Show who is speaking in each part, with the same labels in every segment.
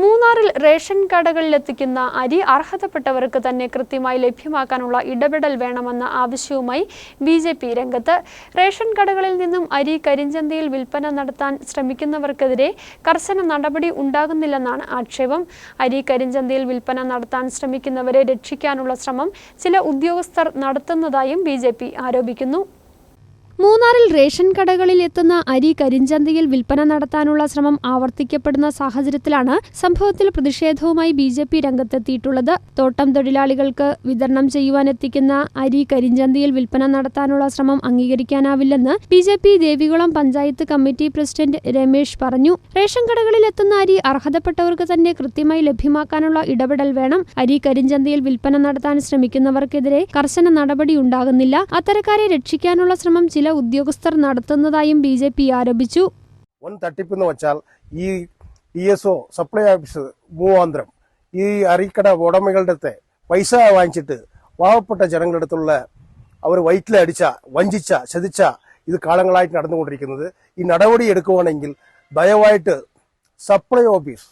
Speaker 1: മൂന്നാറിൽ റേഷൻ കടകളിൽ എത്തിക്കുന്ന അരി അർഹതപ്പെട്ടവർക്ക് തന്നെ കൃത്യമായി ലഭ്യമാക്കാനുള്ള ഇടപെടൽ വേണമെന്ന ആവശ്യവുമായി ബി ജെ പി രംഗത്ത്. റേഷൻ കടകളിൽ നിന്നും അരി കരിഞ്ചന്തയിൽ വിൽപ്പന നടത്താൻ ശ്രമിക്കുന്നവർക്കെതിരെ കർശന നടപടി ഉണ്ടാകുന്നില്ലെന്നാണ് ആക്ഷേപം. അരി കരിഞ്ചന്തയിൽ വിൽപ്പന നടത്താൻ ശ്രമിക്കുന്നവരെ രക്ഷിക്കാനുള്ള ശ്രമം ചില ഉദ്യോഗസ്ഥർ നടത്തുന്നതായും ബി ആരോപിക്കുന്നു. മൂന്നാറിൽ റേഷൻ കടകളിൽ എത്തുന്ന അരി കരിഞ്ചന്തയിൽ വിൽപ്പന നടത്താനുള്ള ശ്രമം ആവർത്തിക്കപ്പെടുന്ന സാഹചര്യത്തിലാണ് സംഭവത്തിൽ പ്രതിഷേധവുമായി ബി ജെ പി രംഗത്തെത്തിയിട്ടുള്ളത്. തോട്ടം തൊഴിലാളികൾക്ക് വിതരണം ചെയ്യുവാനെത്തിക്കുന്ന അരി കരിഞ്ചന്തയിൽ വിൽപ്പന നടത്താനുള്ള ശ്രമം അംഗീകരിക്കാനാവില്ലെന്ന് B J P Devikulam panchayat committee president Ramesh പറഞ്ഞു. റേഷൻ കടകളിൽ എത്തുന്ന അരി അർഹതപ്പെട്ടവർക്ക് തന്നെ കൃത്യമായി ലഭ്യമാക്കാനുള്ള ഇടപെടൽ വേണം. അരി കരിഞ്ചന്തയിൽ വിൽപ്പന നടത്താൻ ശ്രമിക്കുന്നവർക്കെതിരെ കർശന നടപടി ഉണ്ടാകുന്നില്ല. അത്തരക്കാരെ രക്ഷിക്കാനുള്ള ശ്രമം ചില ഉദ്യോഗസ്ഥർ നടത്തുന്നതായും ബി ജെ പി ആരോപിച്ചു.
Speaker 2: വൻ തട്ടിപ്പെന്ന് വെച്ചാൽ ഈ D S O supply office മൂവാന്തരം ഈ അരിക്കട ഉടമകളുടെ പൈസ വാങ്ങിച്ചിട്ട് പാവപ്പെട്ട ജനങ്ങളുടെ അടുത്തുള്ള അവർ വയറ്റിലടിച്ച വഞ്ചിച്ച ചതിച്ച ഇത് കാലങ്ങളായിട്ട് നടന്നുകൊണ്ടിരിക്കുന്നത്. ഈ നടപടി എടുക്കുവാണെങ്കിൽ ദയവായിട്ട് supply office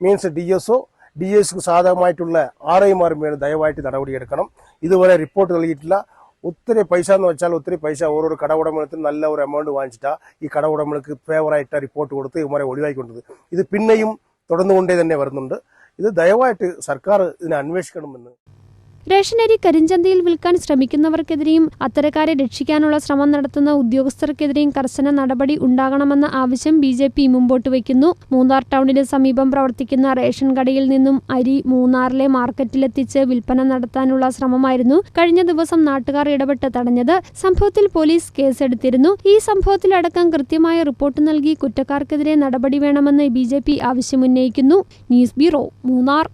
Speaker 2: means D S O D S സാധകമായിട്ടുള്ള R ഐമാരും ദയവായിട്ട് നടപടിയെടുക്കണം ഇതുവരെ റിപ്പോർട്ട് നൽകിയിട്ടില്ല. ഒത്തിരി പൈസ എന്ന് വെച്ചാൽ ഒത്തിരി പൈസ ഓരോരോ കട ഉടമകത്തിന് നല്ല ഒരു എമൗണ്ട് വാങ്ങിച്ചിട്ടാ ഈ കട ഉടമകൾക്ക് ഫേവറായിട്ട് റിപ്പോർട്ട് കൊടുത്ത് ഇവരെ ഒഴിവാക്കിക്കൊണ്ടത്. ഇത് പിന്നെയും തുടർന്നുകൊണ്ടേ തന്നെ വരുന്നുണ്ട്. ഇത് ദയവായിട്ട് സർക്കാർ ഇതിനെ അന്വേഷിക്കണമെന്ന്
Speaker 1: റേഷനരി കരിഞ്ചന്തയിൽ വിൽക്കാൻ ശ്രമിക്കുന്നവർക്കെതിരെയും അത്തരക്കാരെ രക്ഷിക്കാനുള്ള ശ്രമം നടത്തുന്ന ഉദ്യോഗസ്ഥർക്കെതിരെയും കർശന നടപടി ഉണ്ടാകണമെന്ന ആവശ്യം ബി ജെ പി മുമ്പോട്ട് വയ്ക്കുന്നു. മൂന്നാർ ടൗണിന് സമീപം പ്രവർത്തിക്കുന്ന റേഷൻ കടയിൽ നിന്നും അരി മൂന്നാറിലെ മാർക്കറ്റിലെത്തിച്ച് വിൽപ്പന നടത്താനുള്ള ശ്രമമായിരുന്നു കഴിഞ്ഞ ദിവസം നാട്ടുകാർ ഇടപെട്ട് തടഞ്ഞത്. സംഭവത്തിൽ പോലീസ് കേസെടുത്തിരുന്നു. ഈ സംഭവത്തിലടക്കം കൃത്യമായ റിപ്പോർട്ട് നൽകി കുറ്റക്കാർക്കെതിരെ നടപടി വേണമെന്ന് ബി ആവശ്യമുന്നയിക്കുന്നു. News bureau Munnar.